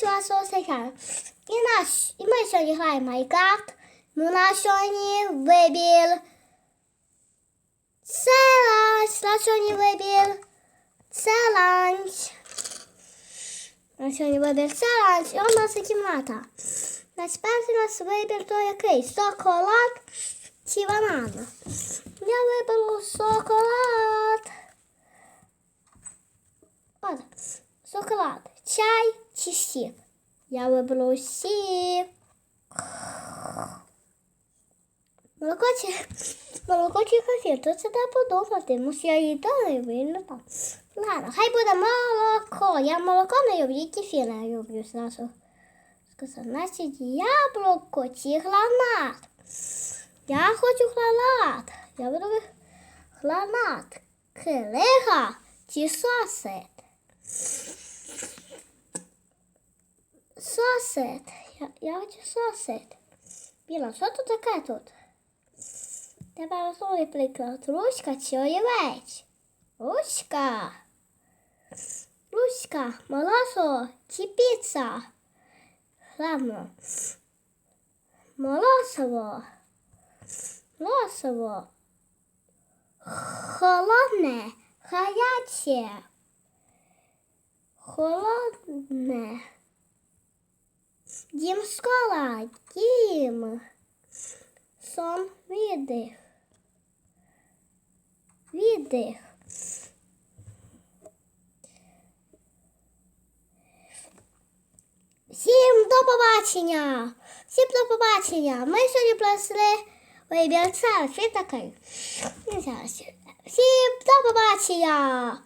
Привіт, вас. І, наш, і ми сьогодні граємо Майнкрафт. Ну, наш сьогодні. Це ланч. Наш сьогодні. Це ланч. Наш сьогодні вибір. Ланч. І у нас є кімната. Наш перший наш вибір то який? Шоколад чи банан? Я виберу шоколад. От, шоколад. Чай чи сік? Я виберу сік. Молоко чи, молоко чи кофе, то це треба подумати, що я їдаю, вільно там. Ладно, хай буде молоко. Я молоко не люблю, і кефір не люблю зразу. Сказав, значить, яблуко чи гранат. Я хочу гранат. Я буду гранат. Крига чи сосет. Сосет. Я, я хочу сосет. Біла, що тут таке тут? Тепер основний приклад. Ручка чи олівець? Ручка. Ручка. Молосо чи піца? Главно. Молосово. Лосово. Холодне. Гаряче. Холодне. Дім школа. Дім. Сон віддих. Віддих. Всім до побачення! Всім до побачення! Ми сьогодні пройшли вибір цар. Такий. Всім до побачення!